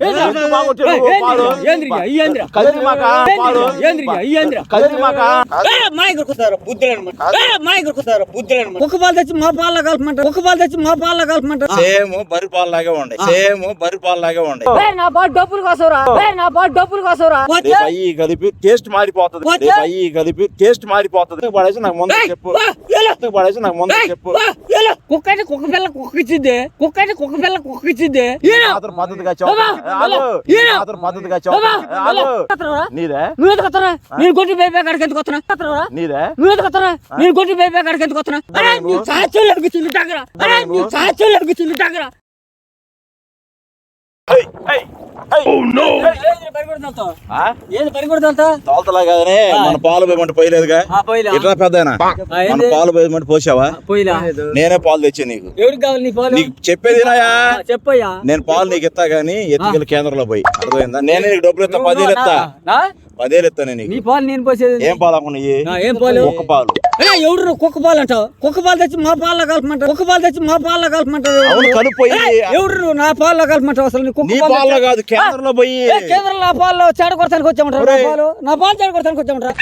నువ్వు పాలు? తెచ్చి మా పాల కలపమంట పాలు తెచ్చి మా పాల కలపమంట సేమ్ బరి పాలలాగే ఉండే సేమ్ బరి పాలలాగే ఉండే ఏయ్, నా పాటు డబ్బులు కోసరా? నా పాటు డబ్బులు కోసరా? అయ్యి కలిపి టేస్ట్ మారిపోతుంది. రేపు అయ్యి కలిపి టేస్ట్ మారిపోతుంది. పడేసి నాకు ముందు చెప్పు. పడేసి నాకు ముందు చెప్పు. కుక్క కుక్క పిల్ల కుక్క ఇచ్చింది కుక్క కుక్క పిల్ల కుక్క ఇచ్చింది పద్ధతిగా మాత్రం పద్ధతిగా నీదే? నువ్వు ఎందుకు వస్తారా నేను కొట్టి బేబీ అక్కడికి ఎందుకు వస్తున్నా? నీదే? నువ్వు ఎందుకు వస్తారా నేను కొట్టి బేబీ అక్కడికి ఎందుకు వస్తున్నా? అరే నీ చాచులు అడుగుతుంది దగ్గర అరే నీ చాచులు అడుగుతుంది దగ్గర? ఏంది పరిగెడతా తోలతలా కాదనే మన పాలు పోయమంటే పోయలేదుగా. పోయిలా? ఇట్లా పెద్దనా మన పాలు పోయమంటే పోసావా? నేనే పాలు తెచ్చా నీకు. ఎవరికి కావాలి నీ పాలు? నీకు చెప్పేదినాయా ఆ, చెప్పయ్యా. నేను పాలు నీకు ఇస్తా గానీ ఎత్తుకెళ్ళి కేంద్రంలో పోయి. అర్థమైందా? నేనే నీకు డబ్బులు ఇస్తా పదేలు ఇస్తా నా? పదేలు ఇస్తాను నీకు. నీ పాలు నేను పోసేది ఏం పాలు అనుకున్నాయి నా, ఏం పాలు? ఒక్క పాలు. నువ్వు కుక్క పాలు అంటావు? కుక్క పాలు తెచ్చి మా పాలలో కలపమంటావు? కుక్క పాలు తెచ్చి మా పాలలో కలపమంటావు? అవును కలిపోయి ఎవడు నువ్వు నా పాలలో కలపమంటావు అసలు? కుక్క పాలలో కాదు కేంద్రంలో పోయి కేంద్రంలో నా పాలు చెడ కొడతానికి వచ్చామంటారు? నా పాలు? నా పాలు చెడ కొడతానికి వచ్చామంటారా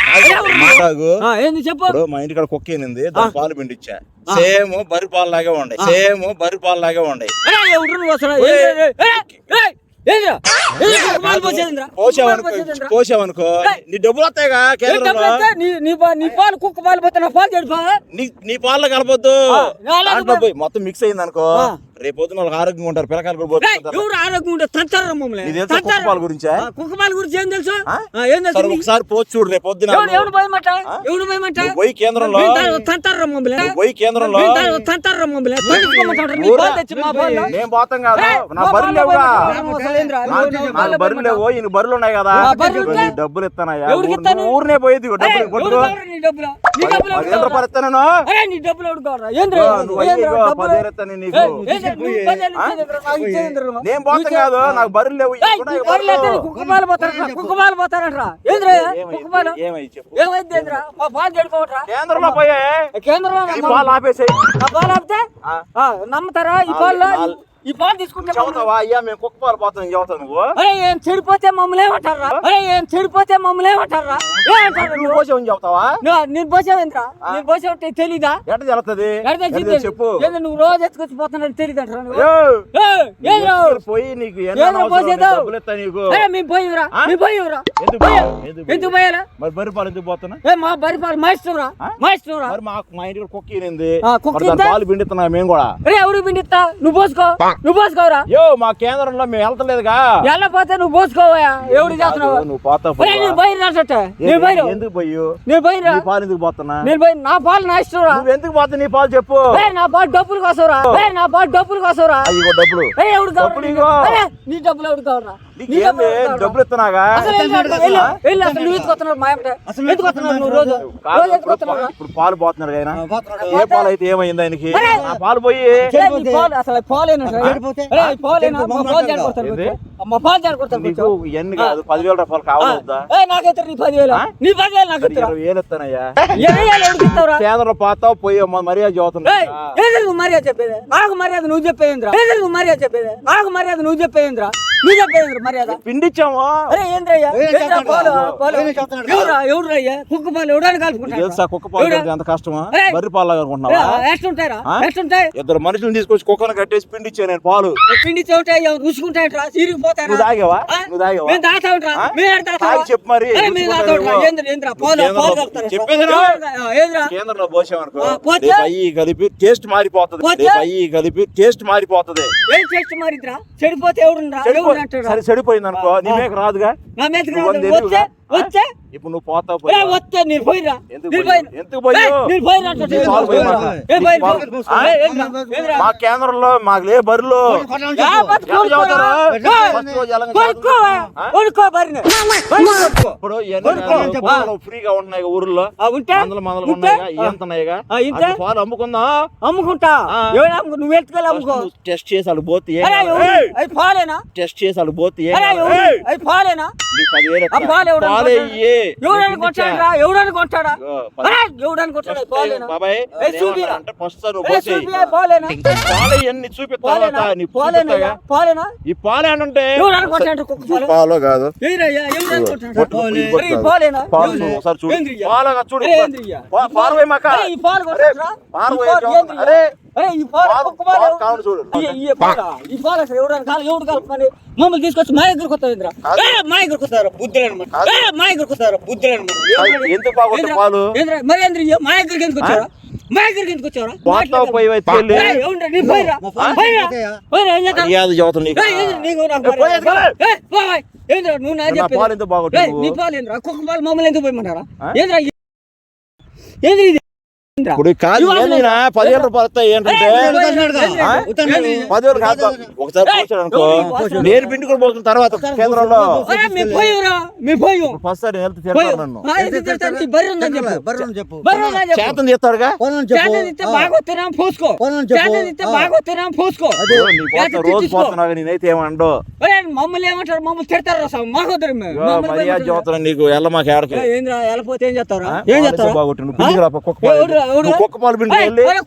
ఏంది చెప్పు. మా ఇంటికాడ కుక్క దాని పాలు పిండిచ్చా. సేమ్ బరి పాలు లాగే ఉండే సేమ్ బరి పాలు లాగే ఉండే నువ్వు అసలు? పాలు పాలు పోసావనుకో నీ డబ్బులు వస్తాయిగా నీ పాలు కుక్క పాలు పోతే నా పాలు చెడిపా నీ పాలలో కలపొద్దు. మొత్తం మిక్స్ అయింది అనుకో ఆ. రేపు పొద్దున వాళ్ళకి ఆరోగ్యంగా ఉంటారు పిల్లకాయలు కూడా ఏయ్, పోతుంటారు. ఎవరు ఆరోగ్యం ఉంటే తంతారా మమ్మల్ని తెలుసా తంతారా? గురించా ఆ, కుక్క పాలు గురించి ఏం తెలుసు ఆ? ఆ, ఏం తెలుసు సరే? ఒకసారి పోసి చూడు రేపు పొద్దున ఎవడు ఎవడు భయమంట ఎవడు నువ్వు పోయి కేంద్రంలో తంతారా మమ్మల్ని నువ్వు పోయి కేంద్రంలో తంతారా మమ్మల్ని తొలగించుకోమంటారా? నీ ఊరా. పాలు తెచ్చి మా పాలు నేను పోతాం కాదు నా మా పాలు లేవుగా నువ్వు నాకు పాలు బర్రెలు లేవు? ఈయన బర్రెలు ఉన్నాయి కదా ఇదిగో? నీ డబ్బులు ఇస్తానయ్యా ఎవరికి ఊరు- ఇస్తాను? నువ్వు ఊరినే పోయేది ఇదిగో డబ్బులు కావాలా నీ డబ్బులు? నీ డబ్బులు ఎవడు పదివేల కావాలా? రూపాయలు ఇస్తాను అరే నీ డబ్బులు ఎవడు కావాలా? ఏందిరా? ఇదిగో, నువ్వు అయ్యి ఏందిరా ఇదిగో, డబ్బులు? పదివేలు ఇస్తాను నీకు. ఏయ్? నేను పోతాం కాదు నాకు బర్రెలు లేవు బర్రెలు. కుక్క పాలు పోతారంట్రా. ఏందిరా? ఏమైంది ఏందిరా? మా పాలు చెడిపోవట్రా? కేంద్రంలో పోయే. కేంద్రంలో పాలు ఆపేసాయి. ఆ పాలు ఆపితే? ఆ, నమ్ముతారా? ఈ పాలు ఈ పాలు తీసుకుంటే చదువుతావా? అయ్యా మేము కుక్క పాలు పోతాం చదువుతావు నువ్వు. అరే ఏం చెడిపోతే మమ్మల్ని ఏమంటారా అరే ఏం చెడిపోతే మమ్మల్ని ఏమంటారా ఏమంటారు నువ్వు? పోసావు చెప్తావా నేను పోసావేంద్రా నేను పోసావంటే తెలీదా? ఎట్ట జరుగుతుంది? చెప్పు. ఏంది నువ్వు రోజు ఎత్తుకొచ్చి పోతున్నాడు ఏందిరా? ఇక్కడ పోయి నీకు మేము? మేము పోయివరా ఎందుకు పోయారా? మరి బర్రె పాలు ఎందుకు పోతున్నా? ఏ మా బరి పాలు మా ఇష్టంరా? మా ఇష్టంరా మరి మాకు మా ఇంటికి కుక్క కుక్క? పాలు పిండిస్తున్నా మేము కూడా? అరే ఎవడు పిండిస్తా? నువ్వు పోసుకో. నువ్వు పోసుకోవరా? యో మా కేంద్రంలో మేము వెళ్తలేదుగా. వెళ్ళపోతే నువ్వు పోసుకోవా ఎవడు చేస్తున్నావు? నువ్వు పోతావు నేను బయలు రాసట నేను బయలు ఎందుకు పోయు? నేను బయలు నీ పాలు ఎందుకు పోతున్నా? నేను బయలు నా పాలు నా నువ్వు ఎందుకు పోతా నీ పాలు చెప్పు. నా పాటు డబ్బులు కోసరా. నా పాటు డబ్బులు కోసరా. అయ్యో డబ్బులు. ఎవడు కావాలా నీ డబ్బులు ఎవడు ఏంది డబ్బులు ఇస్తున్నాగా ఇప్పుడు పాలు పోతున్నాడు ఆయన. ఏ పాలు అయితే ఏమైంది ఆయనకి. ఆ పాలు పోయి అసలు నీకు కొంచెం. ఇవన్నీ కాదు పదివేల రూపాయలు కావాలొద్దా ఏయ్, నాకైతే నీ పదివేలు? నీ పదివేలు నాకు ఇరవై వేలు ఇస్తానయ్యా. పోతావు పోయి మర్యాద చదువుతున్నా ఏయ్, ఏంది నువ్వు మర్యాద చెప్పేది? నాకు మర్యాద నువ్వు నువ్వు మర్యాద చెప్పేది? నాకు మర్యాద నువ్వు మర్యాద పిండిచ్చాము. కుక్క పాలు ఎవడానికి కలుపుకుంటా కుక్క పాలు కష్టమా. బర్రి పాలు ఇద్దరు మనుషులు తీసుకొచ్చి కుక్కను కట్టేసి పిండిచ్చా నేను పాలు. పిండి నువ్వు సిరిగిపోతారా తాగావా? నువ్వు మేము? మేము చెప్పు మరి. మేము. ఏంద్ర ఏంద్ర? పాలు పాలు కలుపుతారా? చెప్పేదిరా? ఏంద్రా? కేంద్రంలో అయ్యి కలిపి టేస్ట్ మారిపోతుంది. పోతే? రేపు అయ్యి కలిపి టేస్ట్ మారిపోతుంది. ఏం చేస్ట్ మారిద్రా చెడిపోతే చెడిపోయింది అనుకో నీ మీద రాదుగా. వచ్చే ఇప్పుడు నువ్వు పోతావు పోయి వస్తే నేను పోయిరా ఎందుకు పోయి-? మా కేంద్రంలో మాకు లే. ఇప్పుడు పాలు ఫ్రీగా ఉంటున్నాయి ఊర్లో ఉంటే పాలు అమ్ముకుందాం అమ్ముకుంటా నువ్వు ఎత్తుకెళ్ళి అమ్ముకో టెస్ట్ చేసి వాళ్ళు పోతే పాలేనా టెస్ట్ చేసి వాళ్ళు పోతే పాలేనా పదివేలు పాలు ఎవడని కొట్టాడు? ఎవడని ఎవడని పాలేనా బాబాయ్ చూపిరా. అంటే పోసేయ్. చూపిరా, పాలేనా పాలు ఇవన్నీ చూపిస్తా పాలేనా తర్వాత నీ పాలేనా చూపిస్తాగా. పాలేనా ఈ పాలు ఏంటంటే ఎవడని కొట్టాడు కుక్క పాలు కాదు ఏరయ్యా, ఎవడని కొట్టాడు పాలేనా ఒకసారి చూడు? పాలుగా చూడు అరే, ఏంద్రియా? పా- పాలు పోయి మాక అరే, ఈ పాలు అరే, కొట్టాడురా? పాలు ఈ పోయి పాలు చూడు. ఏంద్రియా? అరే మమ్మల్ని తీసుకొచ్చి మా దగ్గరకు. ఏ, మా దగ్గరకు వస్తారు బుద్ధులేను. మా దగ్గరకు వస్తారు బుద్ధులేను మరి ఏంద్ర మా దగ్గరికి ఎందుకు వచ్చారా మా దగ్గరికి ఎందుకు వచ్చారా ఏంద్ర నువ్వు నా? పాలు ఏంద్రా కుక్క పాలు మమ్మల్ని ఎందుకు పోయమంటారా? ఆ? ఏంద్రా ఇది? ఏంద్ర ఇది? ఏంద్రా? ఇప్పుడు కాదు పదివేల రూపాయలు వస్తాయి ఏంటంటే? పదివేలు కాదు ఒకసారి పోసాడు అనుకో. నేను పిండి కూడా పోసిన తర్వాత కేంద్రంలో అరే, మీ పోయిరా మీ పోయి ఫస్ట్ సారి హెల్త్ చెప్పు? చేతం చేస్తాడుగా రోజు పోతున్నావు నేనైతే ఏమండో? ఒరేయ్, మమ్మల్ని ఏమంటారు? మమ్మల్ని తిడతారు మర్యాద నీకు ఎల్ల మాకు ఏడకి ఏం చేస్తారా? ఏం చేస్తారా ఎందుకు కుక్క పాలు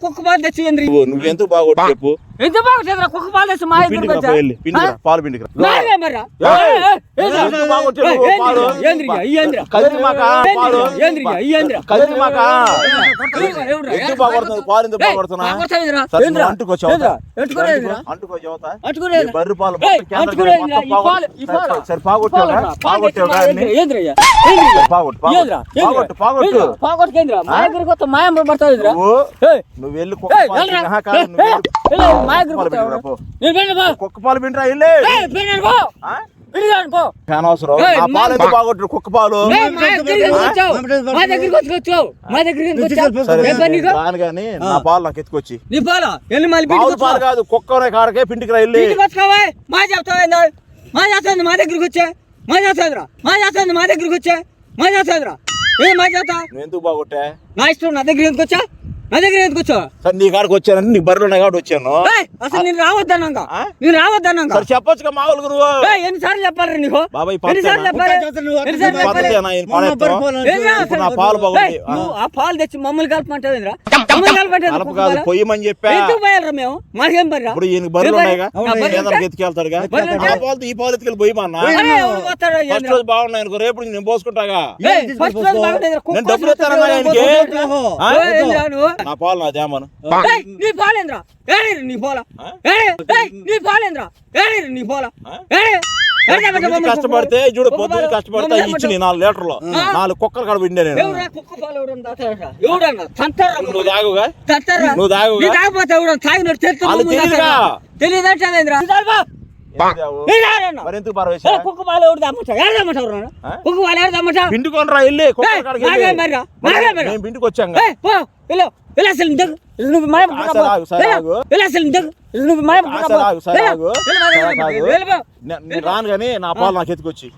కుక్క పాలు తెచ్చి నువ్వు చెప్పు ఎంత బాగా కుక్క పాలు తెచ్చి మా పాలు ఏంద్రయ్యా? ఏంద్రియా? పాగొట్టు, పాగొట్టు. పాగొట్టు, పాగొట్టు. మా పడతావు? నువ్వు వెళ్ళి కుక్క పాలు వెళ్ళి మా బాగొట్టు కుక్క పాలు దగ్గరికి దగ్గరికి కానీ నా పాలు నాకు ఎత్తుకొచ్చి. నీ పాలా? వెళ్ళి మళ్ళీ పాలు. కాదు కుక్క కాడకే పిండికి రా వెళ్ళి? మా చెప్తావా? మా చేస్తుంది మా దగ్గరికి వచ్చా? మా చేస్తుందిరా మా చేస్తుంది మా దగ్గరికి వచ్చా? మా చేస్తుందిరా ఏ మా చేస్తా నువ్వు ఎందుకు బాగొట్టా? నా ఇష్టం నా దగ్గర ఎందుకు వచ్చా? నా దగ్గర ఎందుకు వచ్చా సరే నీ కాడికి వచ్చానంటే నీకు బర్రెలు ఉన్నాయి కాబట్టి వచ్చాను. ఏయ్, అసలు నేను రావద్దన్నాగా ఆ? నేను సరే చెప్పొచ్చుగా మామూలుగా నువ్వు. ఏయ్, ఎన్నిసార్లు చెప్పాలి నీకు? బాబాయ్ ఎన్నిసార్లు? చెప్పాలి? నా పాలు బాగుంది నువ్వు ఆ పాలు తెచ్చి మమ్మల్ని కలపమంటావు ఏంద్రా మమ్మల్ని కలపమంటావు కలప కాదు పొయ్యమని చెప్పా. ఎందుకు పోయాలరా మేము? మాకేం పనిరా ఇప్పుడు ఈయన బర్రెలు? ఉన్నాయిగా నా? పాలతో ఈ పాలు ఎత్తుకెళ్ళి ఫస్ట్? రోజు బాగున్నాయి అనుకో రేపు నేను పోసుకుంటాగా. నేను డబ్బులు ఇస్తానన్నా ఆయనకి? నా పాలు నా ఏయ్, నీ పాలేంద్రా? ఏయ్, నీ పోలా. నీ పాలేంద్రా? ఏయ్, నీ పోలా. కష్టపడితే కుక్క చూడు కుక్క కష్టపడితే పాలు ఇచ్చి నీ నాలుగు లీటర్లు? నాలుగు కుక్కలు కాడ పిండే నేను. ఎవరా కుక్క నువ్వు తాగుగా? నువ్వు తాగు. ఎందుకు తాగు? నీ తాగన్నా. మరి ఎందుకు ఏ, పరవేశా కుక్క పాలు ఎవడు తాగమంటావు? ఎవడు తాగమంటావు రా? ఆ? కుక్క పాలు ఎవడు తాగమంటావు? పిండి కొనరా వెళ్ళి కుక్కల ఏయ్, కాడికి నాగే వెళ్ళి. మర్రా, మరి నాగే మర్రా. నేను పిండికి వచ్చాంగా ఏయ్, పో, వెళ్ళు, వెళ్ళు అసలు ఇంతకు. నువ్వు మా ఆ, సరే ఆగు, సరే ఆగు. వెళ్ళు అసలు ఇంతకు. నువ్వు మా ఆ, సరే ఆగు, సరే ఆగు. వెళ్ళు, సరే వెళ్ళు, ఆగు. వెళ్ళు, పో. నే- నేను రాను కానీ నా పాలు నాకు ఎత్తుకొచ్చి.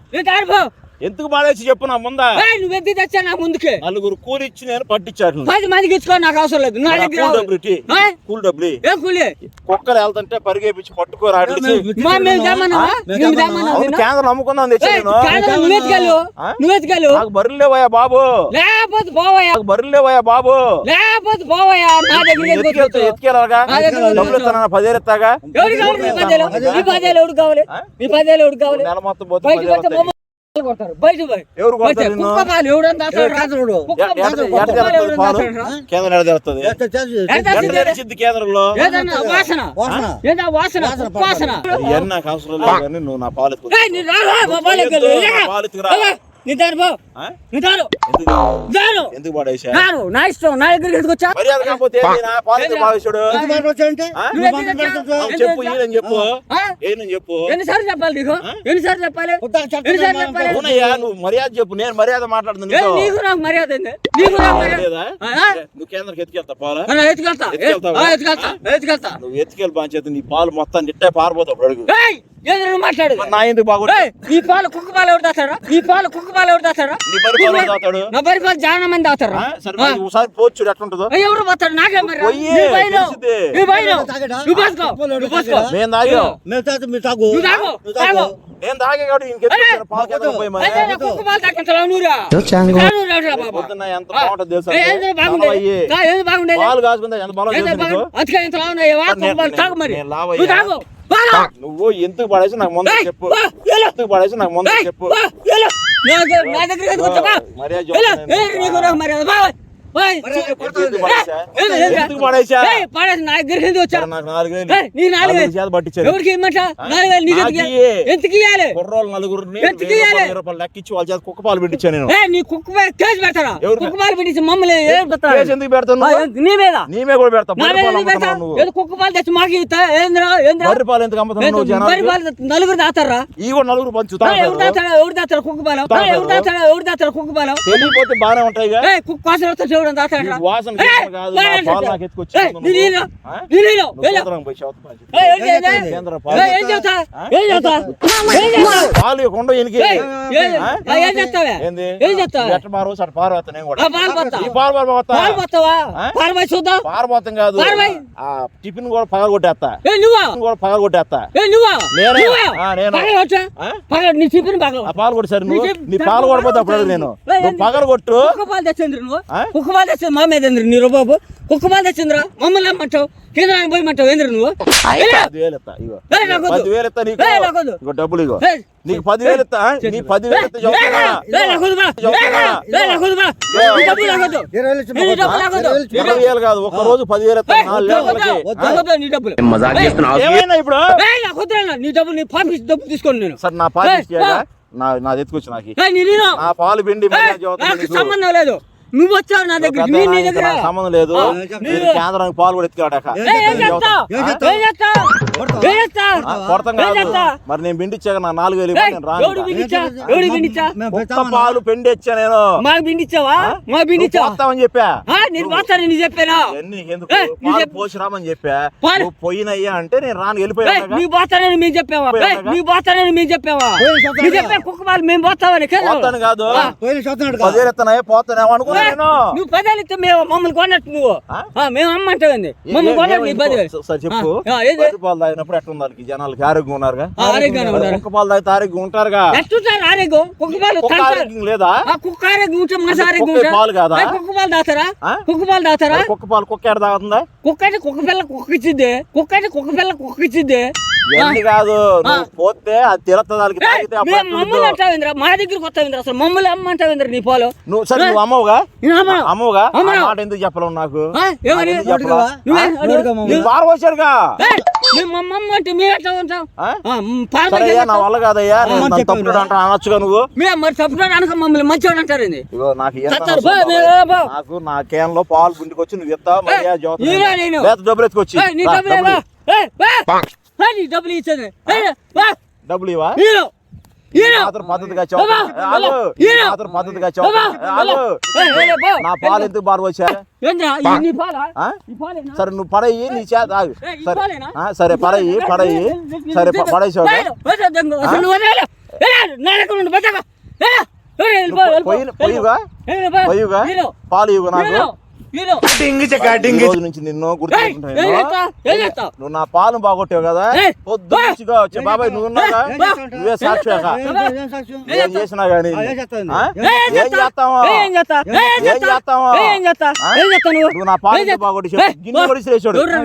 ఎందుకు మాడేసి చెప్పు నా ముందా? నువ్వు ఎత్తి తెచ్చా నా ముందుకే? నలుగురు కూలి ఇచ్చి నేను పట్టించాడు పది మందికి ఇచ్చుకో నాకు అవసరం లేదు. నా దగ్గర కూల్ డబ్బులు? కూల్ డబ్బులు. ఏం కూలి? కుక్కలు వెళ్తుంటే పరిగెపించి పట్టుకోరా కేంద్రం నమ్ముకుందాం తెచ్చి ఏయ్, నేను. కాదు, నువ్వు ఎత్తుకెళ్ళు ఆ? నువ్వు ఎత్తుకెళ్ళు నాకు బర్రెలు లేవయ్యా బాబు. లేకపోతే పోవయ్యా. నాకు బర్రెలు లేవయ్యా బాబు. లేకపోతే పోవయ్యా. నా దగ్గర? ఎత్తుకెళ్ళాగా డబ్బులు? ఇస్తాను ఎవరికి కావాలి? మీ పదేలు కావాలి? మీ పదేలు ఎవరికి కావాలి? నెల మొత్తం కొడతారు బయటకు పోయి ఎవరు కొడతారు వచ్చే నిన్ను? కుక్క పాలు ఎవడన్నా దాస్తాడు రా? చూడు కుక్క ఎ- ఎడ- పాలు- ఎడ కుక్క పాలు తెలుస్తుంది ఎవడన్నా పాలు? దాస్తాడు రా? కేంద్రం ఎడ తెలుస్తుంది ఎంత ఎడ తెలియదు? తెలిసింది కేంద్రంలో ఏదన్నా వాసన వాసన. ఏదా వాసన కుక్క వాసన ఇవన్నీ నాకు అవసరం లేదు కానీ నువ్వు నా పాలు ఎత్తుకో. ఏయ్, నీ రారా, మా బాలకి వెళ్ళు. నా ఏరా. పాలు ఎత్తుకురా. ఏరా, పో. ఎందుకు. నా ఇష్టం. నా దగ్గరికి ఎందుకు వచ్చా? మర్యాద కాకపోతే నా చెప్పు ఈయనని చెప్పు. ఆ? ఏనని చెప్పు? ఎన్నిసార్లు చెప్పాలి నీకు? ఎన్నిసార్లు చెప్పాలి? ఎన్నిసార్లు చెప్పాలి? అవునయ్యా నువ్వు మర్యాద చెప్పు. నేను మర్యాద మాట్లాడుతున్నా ఏ, నీతో. నీకు నాకు మర్యాద ఏంది? నీకు మర్యాద? నువ్వు ఎత్తుకెళ్తా పాలా? నువ్వు ఎత్తుకెళ్ళి బాగా నీ పాలు మొత్తం నిట్టే పారిపోతావు అడుగు. ఏంది నా ఎందుకు ఏయ్, ఈ పాలు కుక్క పాలు ఎవరు తాతారా ఈ పాలు కుక్క పాలు ఎవరు తాతారా నీ బరి పాలు ఎవరు తాగుతాడు? నా బరి పాలు చాలా మంది తాతారా ఆ? సరే మరి ఒకసారి పోచ్చు ఎట్లుంటుందో ఏయ్, ఎవరు పోతారు నాకేం మరి పోయి, నీ బయలు తెలిసిద్ది. నీ బయలు తాగడా? నువ్వు పోసుకో కుక్కలు ఎవరు నువ్వు పోసుకో తాగడా? మేము తాగాం మేము తాగు మీరు తాగు నువ్వు తాగు నువ్వు తాగు నేను తాగే కాబట్టి ఇంకెందుకు అరే, వచ్చాను? పాలు పోయి మరి. కుక్క బాబా. పొద్దున్న ఎంత బాగుంటుంది తెలుసా ఏ, ఏంది బాగుండేది? నలభై. కా, ఏంది బాగుండేది? పాలు కాసుకుంటే ఎంత బలం ఏంది తెలుసా నీకు? బాగుండేది? అందుకే ఇంత లావున్నాయి. వా, కుక్క పాలు తాగు మరి. నువ్వు తాగు. నువ్వు ఎందుకు పడేసి నాకు ముందు చెప్పు? ఎందుకు పడేసి నాకు ముందు చెప్పు? మర్యాద లెక్కించి వాళ్ళ చేత కుక్క పాలు పెట్టించాను నేను. ఏ నీ కుక్క మీద కేసు పెడతారా ఎవరు? కుక్క పాలు పెట్టించి మమ్మల్ని ఏం ఎందుకు పెడతాను నీ మీద? కూడా పెడతా నా బర్రె మీద పాలు కుక్క తెచ్చి మాకు బర్రె ఎందుకు పాలు నలుగురు దాతారా ఈ కూడా నలుగురు పంచుతా ఎవరు దాతారా ఎవరు దాతారా కుక్క పాలు? ఆ, ఎవరు దాతారా ఎవరు దాతారా కుక్క పాలు? తెలియపోతే బాగానే ఉంటాయిగా. ఏ కుక్క వాసన గీసన కాదు, నా పాలు నాకు ఎత్తుకొచ్చి ఇవ్వు నువ్వు. ఆ? నువ్వు కేంద్రం పోయి శవత పాలు చెప్పు. కేంద్ర పాలు ఏం చేస్తా? ఆ? ఏం చేస్తా? ఏం చేస్తా? పాలు ఇవ్వకుండా ఈయనకి ఏయ్, ఏయ్, ఆ? ఆ, ఏం చేస్తావే? ఏంది? ఏం చేస్తావే? ఎట్ట మారు సట పారవత నేను కూడా. ఆ, పాలు పోతా. ఈ పాలు పారబోతా పాలు పోతావా? ఆ? పాలు పోయి చూద్దాం. పారబోతం కాదు. పారబోయ్. ఆ టిఫిన్ కూడా పగల కొట్టేస్తా. ఏ నువ్వా టిఫిన్ కూడా పగల కొట్టేస్తా. ఏ నువ్వా నేనే. నువ్వా ఆ, నేను. పగలు వచ్చా ఆ? పగలు నీ చెప్పిన పగలు. ఆ పాలు కొట్టి సరే నువ్వు నీ పాలు అప్పుడు నేను. పగల కొట్టు. కుక్క పాలు తెచ్చిండ్రు నువ్వు? ఆ? కుక్క తెచ్చింది మా మీద ఏంద్రు నీరు బాబు కుక్క తెచ్చిండ్రా మమ్మల్ని అమ్మంటావు కింద పోయమంటావు ఏంద్రు నువ్వు పదివేలు నాకు. పదివేలు డబ్బులు ఇగో నీకు పదివేలు నీ ఇరవై వేలు కాదు ఒక్క రోజు పదివేలు నీ డబ్బులు ఏమైనా ఇప్పుడు నీ డబ్బులు నీ పంపించి డబ్బులు తీసుకోండి నేను సరే నా పాలు ఏయ్, ఇచ్చేయగా? పో. నా నా ఎత్తుకొచ్చి నాకు నీ పాలు పిండి. సంబంధం లేదు నువ్వు వచ్చావు నా దగ్గర మీ నీ దగ్గర. సంబంధం లేదు. కేంద్రానికి పాలు కూడా చేస్తావ్? మరి నేను పిండిచ్చాక నా నాలుగు వేలు నేను పాలు పిండి ఇచ్చా నేను. మాకు బిండిచ్చావా మాకు నువ్వు బిండిచ్చావా పోతావని చెప్పా. ఆ, నేను పోతాను నీ చెప్పానా. పోసి రామని చెప్పా పోయినయ్యా అంటే నేను రాను ఏయ్, వెళ్ళిపోయాను నీ పోతానని మేము చెప్పావా? నీ పోతానని మేము చెప్పావా? నీ చెప్పా కుక్క పాలు మేము పోతామని కదా. పోతాను పోతానేమో నేను నువ్వు పదేళ్ళు ఇస్తే మేము మమ్మల్ని కొన్నట్టు నువ్వు. మేము అమ్మంటావండి మమ్మల్ని కొన్నట్టు నీ సరే చెప్పు. పాలు తాగినప్పుడు ఎట్లా జనాలకి ఆరోగ్యం ఉన్నారుగా? ఆరోగ్యంగా ఉన్నారు. కుక్క పాలు తాగితే ఆరోగ్యం ఉంటారుగా? ఎట్టుంటారు ఆరోగ్యం? కుక్క పాలు. ఆరోగ్యం లేదా? కుక్క ఆరోగ్యం ఉంటే కుక్క ఆరోగ్యం ఉంటే. పాలు కాదా? కుక్క పాలు దాతారా? కుక్క పాలు దాతారా కుక్క పాలు కుక్క ఎడ తాగుతుందా? కుక్క అంటే కుక్క పిల్ల కుక్క ఇచ్చిద్ది కుక్క అంటే కుక్క పిల్ల కుక్క ఇచ్చిద్ది ఇవన్నీ కాదు నువ్వు పోతే అది తిరగత దానికి తాగితే మమ్మల్ని. అంటావేంద్ర? మా దగ్గరికి వస్తావేంద్ర అసలు? మమ్మల్ని అమ్మంటావేంద్ర నీ పాలు? నువ్వు సరే నువ్వు అమ్మవుగా. అమ్మవుగా. మాట ఎందుకు చెప్పలేవు నాకు? మా ఎట్లా ఉంటాం? మంచిగా అయ్యా, నా వల్ల కాదయ్యా? నేను నన్ను తప్పుడు అంటా అనొచ్చుగా నువ్వు? మేము మరి తప్పుగా అనక మమ్మల్ని మంచివాడు అంటారండి ఇగో నాకు నా కేన్లో పాలు గుండికి వచ్చి నువ్వు డబ్బులు ఎత్తుకొచ్చి. ఏయ్, నీ రా, డబ్బులు డబ్బులు ఇవ్వా? ఏయ్, వా. ఏయ్, నీ డబ్బులు ఇచ్చేది ఏయ్, వా. డబ్బులు ఇవా ఈను. ఈను. మాత్రం పద్ధతిగా బాబా, చెబుతాను. ఆగు. ఈను. మాత్రం పద్ధతిగా బాబా, చెబుతాను. ఆగు. ఏయ్, ఏయ్, బా. నా పాలు ఎందుకు బారు వచ్చా ఏంద్రా, ఈ నీ పాలా? ఆ? ఈ పాలేనా? సరే నువ్వు పడయి నీ చేత ఆగు. ఏయ్, ఈ సరే పాలేనా? ఆ, సరే పడయి పడయి సరే ప- పడేసావు ఏయ్, వదిలే, దొంగ. అసలు నువ్వు వదిలే. ఏయ్, నా దగ్గర ఉండు, బతక. ఏయ్, ఏయ్, వెళ్ళిపో, వెళ్ళిపో. పొయ్యి- పొయ్యిగా? ఏయ్, వెళ్ళిపో. పొయ్యిగా? ఈను. పాలు ఇవ్వు నాకు రోజు నుంచి నిన్ను? నువ్వు నా పాలు బాగొట్టావు కదా పొద్దు వచ్చే బాబాయ్ నువ్వు నువ్వే ఏం చేసినా గానీ ఏం? చేస్తావా ఏం? చేస్తావా? ఏం చేస్తావు నువ్వు? నా పాలు ఏం చేస్తా? బాగొట్టి చెప్పు. ఏయ్, గిన్నె బా. కొడి శ్రేషుడు. ఎవరురా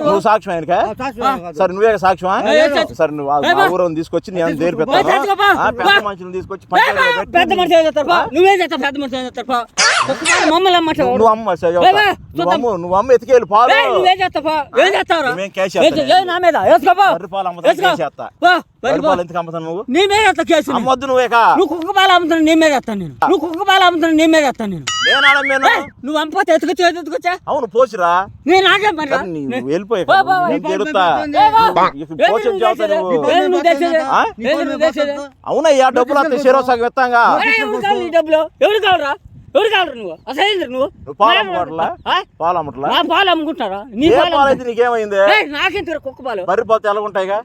నువ్వు? సాక్ష్యం ఆయనకా సరే నువ్వే సాక్ష్యమా? సరే నువ్వు. ఊరు తీసుకొచ్చి నేను బా. పెద్ద బా. మనుషులను తీసుకొచ్చి పెద్ద మనిషి ఏం చేస్తారు బా? నువ్వేం చేస్తావు పెద్ద మనిషి ఏం చేస్తారు కుక్క. నువ్వు అమ్మ. నువ్వు అమ్ము నువ్వు అమ్మ ఎత్తుకెళ్ళి పాలు. నువ్వేం చేస్తావు? ఏం నా మీద. బర్రె పాలు అమ్ముతాను వేసుకో. కేసు చేస్తా. బా, బర్రె వెళ్ళిపో. పాలు ఎందుకు అమ్ముతాను నువ్వు? నీ మీద కేసు. అమ్మొద్దు నువ్వు కుక్క పాలు అమ్ముతున్నా నీ మీద వేస్తాను నేను. నువ్వు కుక్క పాలు నీ మీద నేను. అమ్మపోతే అవును పోసిరా. నేను నాకే మరి వెళ్ళిపోయి నువ్వు చేసేది? అవునయ్యా డబ్బులు నీ డబ్బులు? ఎవరు కావాలరా? ఎవరు కావాలి నువ్వు? అసలు నువ్వు? పాలు అమ్ముకోవట్లా? ఆ? పాలు అమ్మట్లా నా పాలు అమ్ముకుంటారా? నీ పాలు అయితే నీకేమైంది? ఏయ్, నాకెందుకు కుక్క పాలు. బర్రె పాలు తెల్లగుంటాయిగా?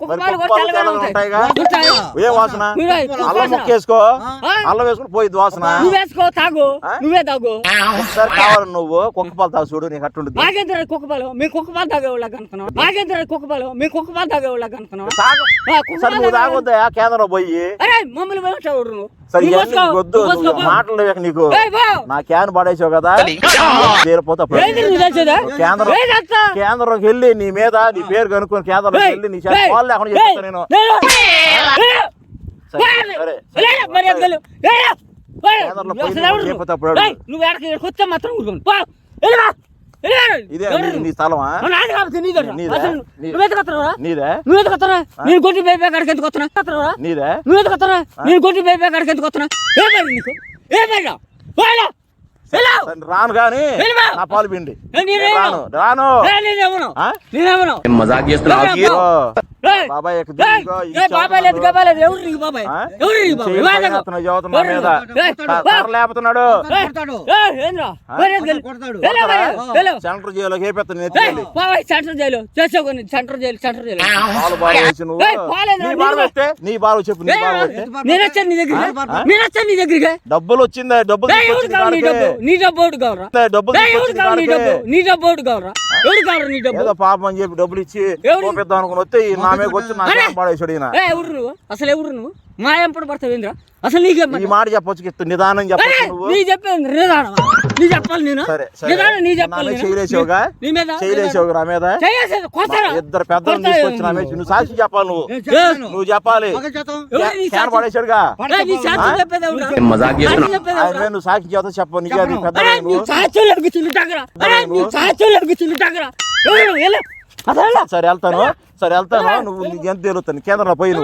కుక్క పాలు తెల్లగా ఉంటాయిగా? ఉంటాయి. ఏ వాసన? అల్లం వాసన. ముక్క వేసుకో ఆ? అల్లం వేసుకుని పోయిద్ది వాసన? నువ్వు వేసుకో తాగు? నువ్వే తాగు. ఒకసారి కావాలి నువ్వు? కుక్క పాలు తాగు చూడు నీకు అట్టుంటుంది నాకెందుకు కుక్క పాలు. మీ కుక్క పాలు తాగేవాళ్ళకి అనుకున్నావు నాకెందుకు కుక్క పాలు. మీ కుక్క పాలు తాగేవాళ్ళకి అనుకున్నావు సరే నువ్వు తాగొద్దా? ఆ కేంద్రంలో పోయి. అరే మమ్మల్ని నువ్వు. సరే నీకు వద్దు. మాటలు నీకు. పో. నా క్యాన్ పడేసావు కదా తీరిపోతే? కేంద్రం? కేంద్రంకి వెళ్ళి నీ మీద నీ పేరు కనుక్కొని కేంద్రంలోకి ఏయ్, వెళ్ళి నీ చేత లేకుండా నేను నువ్వు మాత్రం నీ- స్థలమా నాది కాబట్టి నీదేరా. నీదా? అసలు నీ- నువ్వు ఎందుకు వస్తున్నావురా? నీదే నువ్వు ఎందుకు వస్తున్నావు? నేను కొట్టి బేబీ కాడికి ఎందుకు వస్తున్నా? నీదే నువ్వు ఎందుకు వస్తున్నావు? నేను కొట్టి బేబీ కాడికి ఎందుకు వస్తున్నా? ఏ పేరు నీకు? ఏ పేరు? పోయిరా. వెళ్ళు. రాను కానీ. నా పాలు పిండి. రాను. రాను? మజాక్ బాబాయ్ లేపుతున్నాడు. సెంటర్ బాబాయ్ సెంటర్ జైలు. చేసుకోండి సెంటర్ జైలు సెంటర్ జైలు. నీ బాగా చెప్పు నేను వచ్చాను నీ దగ్గరికి? నేను వచ్చాను నీ దగ్గరికి? డబ్బులు వచ్చిందా డబ్బులు నీ. డబ్బు ఒకటి కావరా? కావాలి నీ. డబ్బు? నీ డబ్బు ఒకటి కావరా? ఎవరు కావరా నీ డబ్బు? ఏదో పాపం అని చెప్పి డబ్బులు ఇచ్చి? చూపిద్దాం అనుకుని వస్తే నా మీద వచ్చి నా పడేసాడు ఈయన. ఎవరు నువ్వు? అసలు ఎవరు నువ్వు? మా ఎంపడు పడతావు ఏంద్రా అసలు నీకేం ఈ మాట చెప్పొచ్చు నిదానం చెప్పొచ్చు నువ్వు. నీ చెప్పేది నిదానమా? నీ చెప్పాలి నేను సరే సరే నిదానం నీ నా చెప్పాలి మీద నేను. చేయలేసావుగా నీ మీద చేయలేసావు నా మీద చేయాల్సింది కొడతారా ఇద్దరు పెద్దలు? తీసుకొచ్చి నా మీద నువ్వు సాక్షి చెప్పాలి నువ్వు. నువ్వు చెప్పాలి చేతం. ఎవరు నీ క్యాన్ సాక్షి? పడేసాడుగా ఏ, నీ సాక్షి ఆ? చెప్పేది ఎవరు? మజాక్? మీద నువ్వు సాక్షి చేత చెప్పు నీకు అది. పెద్ద నువ్వు నువ్వు? సరే వెళ్తాను సరే వెళ్తాను నువ్వు నీకు ఎంత తేలుతాను కేంద్రంలో పోయి నువ్వు